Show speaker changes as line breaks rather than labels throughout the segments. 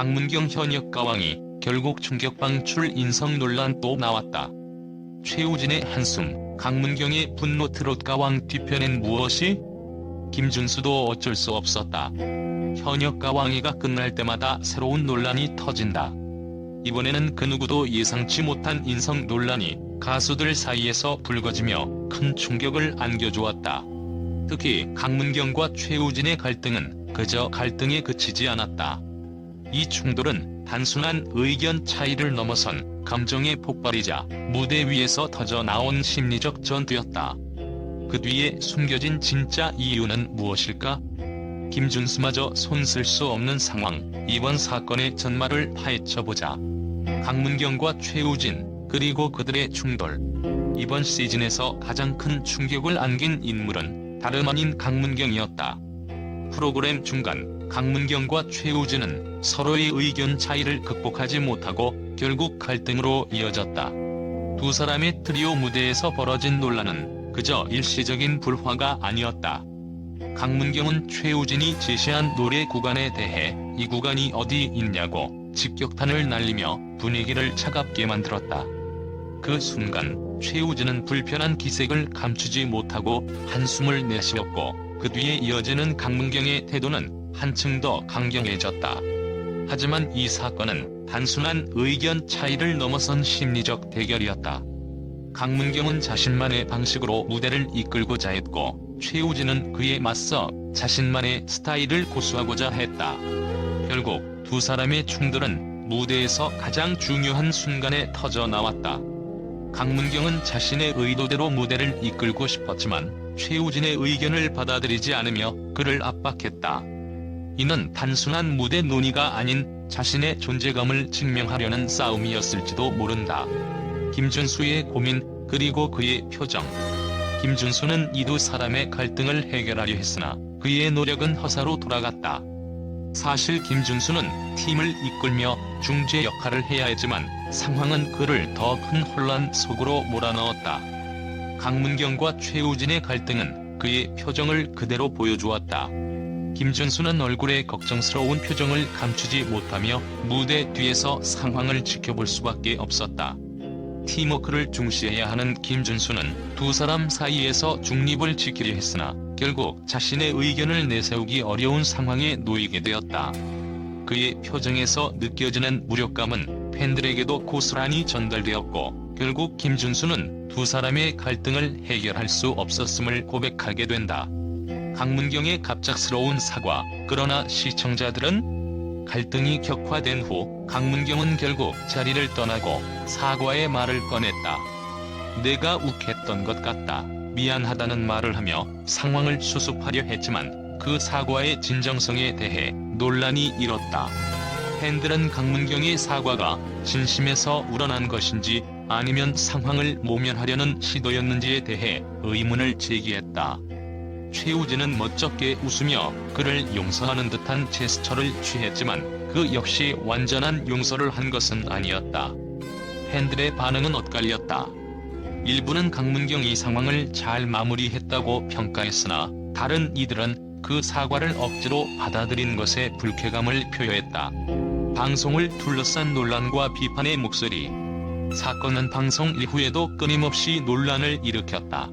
강문경 현역 가왕이 결국 충격 방출 인성 논란 또 나왔다. 최우진의 한숨, 강문경의 분노 트롯 가왕 뒤편엔 무엇이? 김준수도 어쩔 수 없었다. 현역 가왕이가 끝날 때마다 새로운 논란이 터진다. 이번에는 그 누구도 예상치 못한 인성 논란이 가수들 사이에서 불거지며 큰 충격을 안겨주었다. 특히 강문경과 최우진의 갈등은 그저 갈등에 그치지 않았다. 이 충돌은 단순한 의견 차이를 넘어선 감정의 폭발이자 무대 위에서 터져 나온 심리적 전투였다. 그 뒤에 숨겨진 진짜 이유는 무엇일까? 김준수마저 손쓸 수 없는 상황, 이번 사건의 전말을 파헤쳐보자. 강문경과 최우진, 그리고 그들의 충돌. 이번 시즌에서 가장 큰 충격을 안긴 인물은 다름 아닌 강문경이었다. 프로그램 중간 강문경과 최우진은 서로의 의견 차이를 극복하지 못하고 결국 갈등으로 이어졌다. 두 사람의 트리오 무대에서 벌어진 논란은 그저 일시적인 불화가 아니었다. 강문경은 최우진이 제시한 노래 구간에 대해 이 구간이 어디 있냐고 직격탄을 날리며 분위기를 차갑게 만들었다. 그 순간 최우진은 불편한 기색을 감추지 못하고 한숨을 내쉬었고 그 뒤에 이어지는 강문경의 태도는 한층 더 강경해졌다. 하지만 이 사건은 단순한 의견 차이를 넘어선 심리적 대결이었다. 강문경은 자신만의 방식으로 무대를 이끌고자 했고 최우진은 그에 맞서 자신만의 스타일을 고수하고자 했다. 결국 두 사람의 충돌은 무대에서 가장 중요한 순간에 터져 나왔다. 강문경은 자신의 의도대로 무대를 이끌고 싶었지만 최우진의 의견을 받아들이지 않으며 그를 압박했다. 이는 단순한 무대 논의가 아닌 자신의 존재감을 증명하려는 싸움이었을지도 모른다. 김준수의 고민 그리고 그의 표정. 김준수는 이 두 사람의 갈등을 해결하려 했으나 그의 노력은 허사로 돌아갔다. 사실 김준수는 팀을 이끌며 중재 역할을 해야 했지만 상황은 그를 더 큰 혼란 속으로 몰아넣었다. 강문경과 최우진의 갈등은 그의 표정을 그대로 보여주었다. 김준수는 얼굴에 걱정스러운 표정을 감추지 못하며 무대 뒤에서 상황을 지켜볼 수밖에 없었다. 팀워크를 중시해야 하는 김준수는 두 사람 사이에서 중립을 지키려 했으나 결국 자신의 의견을 내세우기 어려운 상황에 놓이게 되었다. 그의 표정에서 느껴지는 무력감은 팬들에게도 고스란히 전달되었고 결국 김준수는 두 사람의 갈등을 해결할 수 없었음을 고백하게 된다. 강문경의 갑작스러운 사과, 그러나 시청자들은 갈등이 격화된 후 강문경은 결국 자리를 떠나고 사과의 말을 꺼냈다. 내가 욱했던 것 같다. 미안하다는 말을 하며 상황을 수습하려 했지만 그 사과의 진정성에 대해 논란이 일었다. 팬들은 강문경의 사과가 진심에서 우러난 것인지 아니면 상황을 모면하려는 시도였는지에 대해 의문을 제기했다. 최우진은 멋쩍게 웃으며 그를 용서하는 듯한 제스처를 취했지만 그 역시 완전한 용서를 한 것은 아니었다. 팬들의 반응은 엇갈렸다. 일부는 강문경이 상황을 잘 마무리했다고 평가했으나 다른 이들은 그 사과를 억지로 받아들인 것에 불쾌감을 표했다. 방송을 둘러싼 논란과 비판의 목소리. 사건은 방송 이후에도 끊임없이 논란을 일으켰다.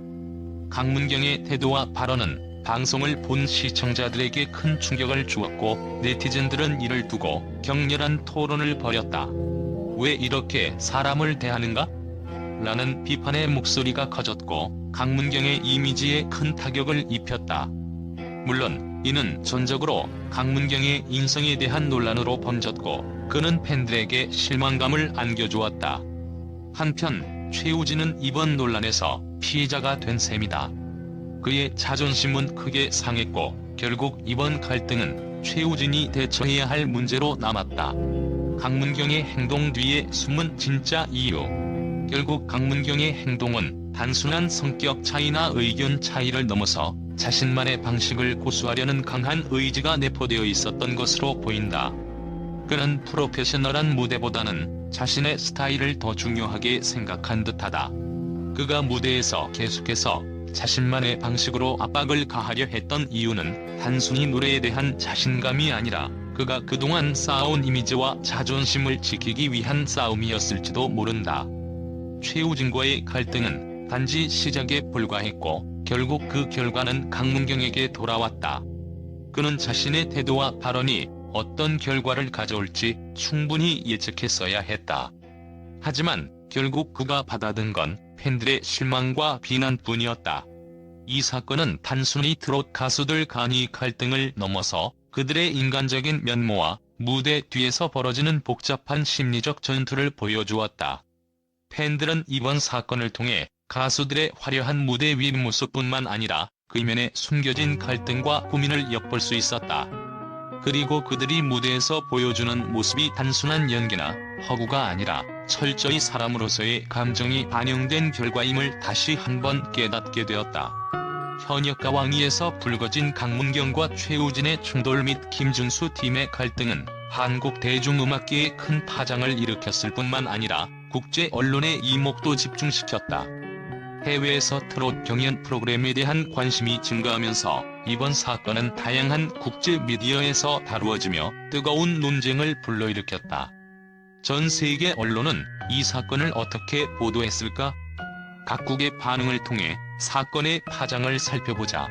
강문경의 태도와 발언은 방송을 본 시청자들에게 큰 충격을 주었고 네티즌들은 이를 두고 격렬한 토론을 벌였다. 왜 이렇게 사람을 대하는가? 라는 비판의 목소리가 커졌고 강문경의 이미지에 큰 타격을 입혔다. 물론 이는 전적으로 강문경의 인성에 대한 논란으로 번졌고 그는 팬들에게 실망감을 안겨주었다. 한편 최우진은 이번 논란에서 피해자가 된 셈이다. 그의 자존심은 크게 상했고 결국 이번 갈등은 최우진이 대처해야 할 문제로 남았다. 강문경의 행동 뒤에 숨은 진짜 이유. 결국 강문경의 행동은 단순한 성격 차이나 의견 차이를 넘어서 자신만의 방식을 고수하려는 강한 의지가 내포되어 있었던 것으로 보인다. 그는 프로페셔널한 무대보다는 자신의 스타일을 더 중요하게 생각한 듯하다. 그가 무대에서 계속해서 자신만의 방식으로 압박을 가하려 했던 이유는 단순히 노래에 대한 자신감이 아니라 그가 그동안 쌓아온 이미지와 자존심을 지키기 위한 싸움이었을지도 모른다. 최우진과의 갈등은 단지 시작에 불과했고 결국 그 결과는 강문경에게 돌아왔다. 그는 자신의 태도와 발언이 어떤 결과를 가져올지 충분히 예측했어야 했다. 하지만 결국 그가 받아든 건 팬들의 실망과 비난뿐이었다. 이 사건은 단순히 트롯 가수들 간의 갈등을 넘어서 그들의 인간적인 면모와 무대 뒤에서 벌어지는 복잡한 심리적 전투를 보여주었다. 팬들은 이번 사건을 통해 가수들의 화려한 무대 위 모습뿐만 아니라 그 이면에 숨겨진 갈등과 고민을 엿볼 수 있었다. 그리고 그들이 무대에서 보여주는 모습이 단순한 연기나 허구가 아니라 철저히 사람으로서의 감정이 반영된 결과임을 다시 한번 깨닫게 되었다. 현역과 왕위에서 불거진 강문경과 최우진의 충돌 및 김준수 팀의 갈등은 한국 대중음악계에 큰 파장을 일으켰을 뿐만 아니라 국제 언론의 이목도 집중시켰다. 해외에서 트롯 경연 프로그램에 대한 관심이 증가하면서 이번 사건은 다양한 국제 미디어에서 다루어지며 뜨거운 논쟁을 불러일으켰다. 전 세계 언론은 이 사건을 어떻게 보도했을까? 각국의 반응을 통해 사건의 파장을 살펴보자.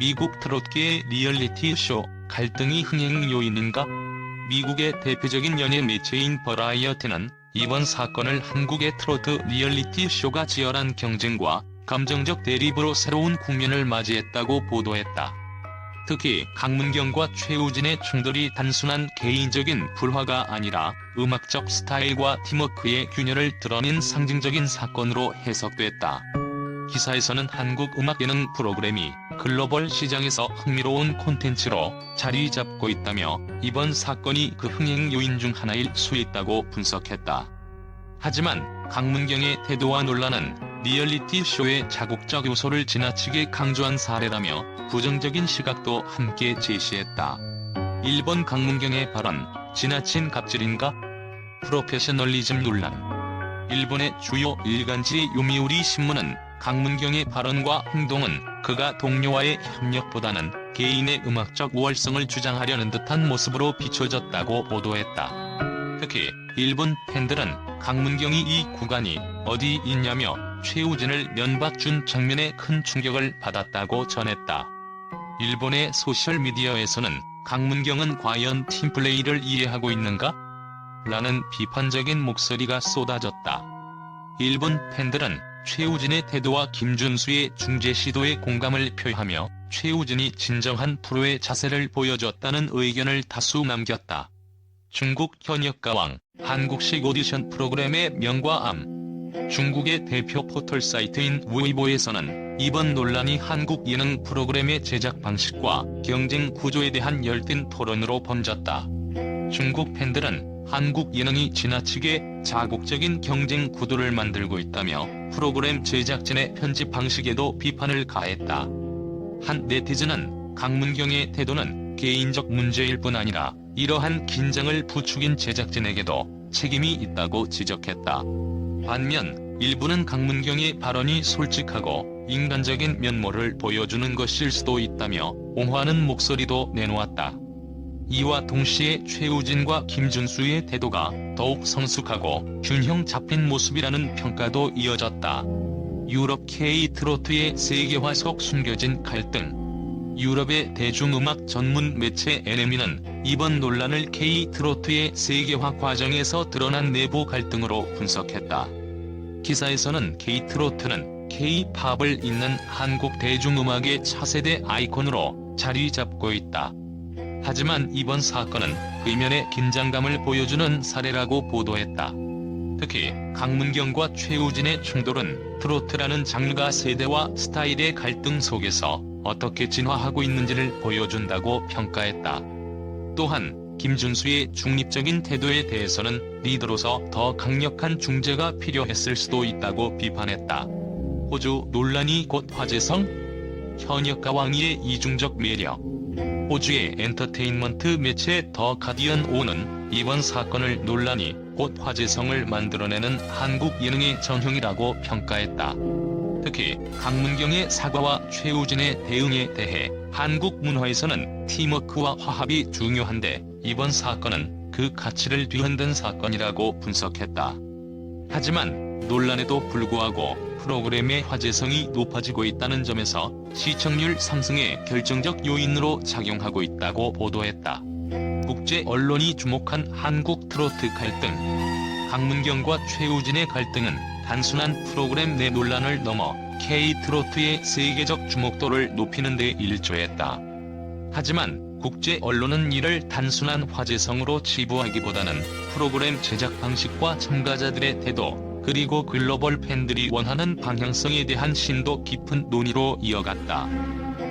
미국 트롯계의 리얼리티 쇼 갈등이 흥행 요인인가? 미국의 대표적인 연예 매체인 버라이어티는 이번 사건을 한국의 트로트 리얼리티 쇼가 치열한 경쟁과 감정적 대립으로 새로운 국면을 맞이했다고 보도했다. 특히 강문경과 최우진의 충돌이 단순한 개인적인 불화가 아니라 음악적 스타일과 팀워크의 균열을 드러낸 상징적인 사건으로 해석됐다. 기사에서는 한국 음악 예능 프로그램이 글로벌 시장에서 흥미로운 콘텐츠로 자리 잡고 있다며 이번 사건이 그 흥행 요인 중 하나일 수 있다고 분석했다. 하지만 강문경의 태도와 논란은 리얼리티 쇼의 자국적 요소를 지나치게 강조한 사례라며 부정적인 시각도 함께 제시했다. 일본 강문경의 발언, 지나친 갑질인가? 프로페셔널리즘 논란 일본의 주요 일간지 요미우리 신문은 강문경의 발언과 행동은 그가 동료와의 협력보다는 개인의 음악적 우월성을 주장하려는 듯한 모습으로 비춰졌다고 보도했다. 특히 일본 팬들은 강문경이 이 구간이 어디 있냐며 최우진을 면박 준 장면에 큰 충격을 받았다고 전했다. 일본의 소셜미디어에서는 강문경은 과연 팀플레이를 이해하고 있는가? 라는 비판적인 목소리가 쏟아졌다. 일본 팬들은 최우진의 태도와 김준수의 중재 시도에 공감을 표하며 최우진이 진정한 프로의 자세를 보여줬다는 의견을 다수 남겼다. 중국 현역 가왕, 한국식 오디션 프로그램의 명과 암. 중국의 대표 포털 사이트인 웨이보에서는 이번 논란이 한국 예능 프로그램의 제작 방식과 경쟁 구조에 대한 열띤 토론으로 번졌다. 중국 팬들은 한국 예능이 지나치게 자국적인 경쟁 구도를 만들고 있다며 프로그램 제작진의 편집 방식에도 비판을 가했다. 한 네티즌은 강문경의 태도는 개인적 문제일 뿐 아니라 이러한 긴장을 부추긴 제작진에게도 책임이 있다고 지적했다. 반면 일부는 강문경의 발언이 솔직하고 인간적인 면모를 보여주는 것일 수도 있다며 옹호하는 목소리도 내놓았다. 이와 동시에 최우진과 김준수의 태도가 더욱 성숙하고 균형 잡힌 모습이라는 평가도 이어졌다. 유럽 K-트로트의 세계화 속 숨겨진 갈등 유럽의 대중음악 전문 매체 NME는 이번 논란을 K-트로트의 세계화 과정에서 드러난 내부 갈등으로 분석했다. 기사에서는 K-트로트는 K-팝을 잇는 한국 대중음악의 차세대 아이콘으로 자리 잡고 있다. 하지만 이번 사건은 의면의 긴장감을 보여주는 사례라고 보도했다. 특히 강문경과 최우진의 충돌은 트로트라는 장르가 세대와 스타일의 갈등 속에서 어떻게 진화하고 있는지를 보여준다고 평가했다. 또한 김준수의 중립적인 태도에 대해서는 리더로서 더 강력한 중재가 필요했을 수도 있다고 비판했다. 호주 논란이 곧 화제성? 현역과 왕위의 이중적 매력 호주의 엔터테인먼트 매체 더 가디언 5는 이번 사건을 논란이 곧 화제성을 만들어내는 한국 예능의 전형이라고 평가했다. 특히 강문경의 사과와 최우진의 대응에 대해 한국 문화에서는 팀워크와 화합이 중요한데 이번 사건은 그 가치를 뒤흔든 사건이라고 분석했다. 하지만 논란에도 불구하고 프로그램의 화제성이 높아지고 있다는 점에서 시청률 상승의 결정적 요인으로 작용하고 있다고 보도했다. 국제 언론이 주목한 한국 트로트 갈등. 강문경과 최우진의 갈등은 단순한 프로그램 내 논란을 넘어 K-트로트의 세계적 주목도를 높이는 데 일조했다. 하지만 국제 언론은 이를 단순한 화제성으로 치부하기보다는 프로그램 제작 방식과 참가자들의 태도, 그리고 글로벌 팬들이 원하는 방향성에 대한 심도 깊은 논의로 이어갔다.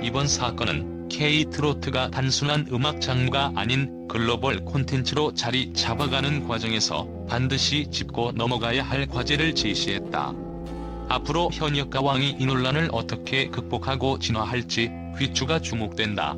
이번 사건은 K-트로트가 단순한 음악 장르가 아닌 글로벌 콘텐츠로 자리 잡아가는 과정에서 반드시 짚고 넘어가야 할 과제를 제시했다. 앞으로 현역 가왕이 이 논란을 어떻게 극복하고 진화할지 귀추가 주목된다.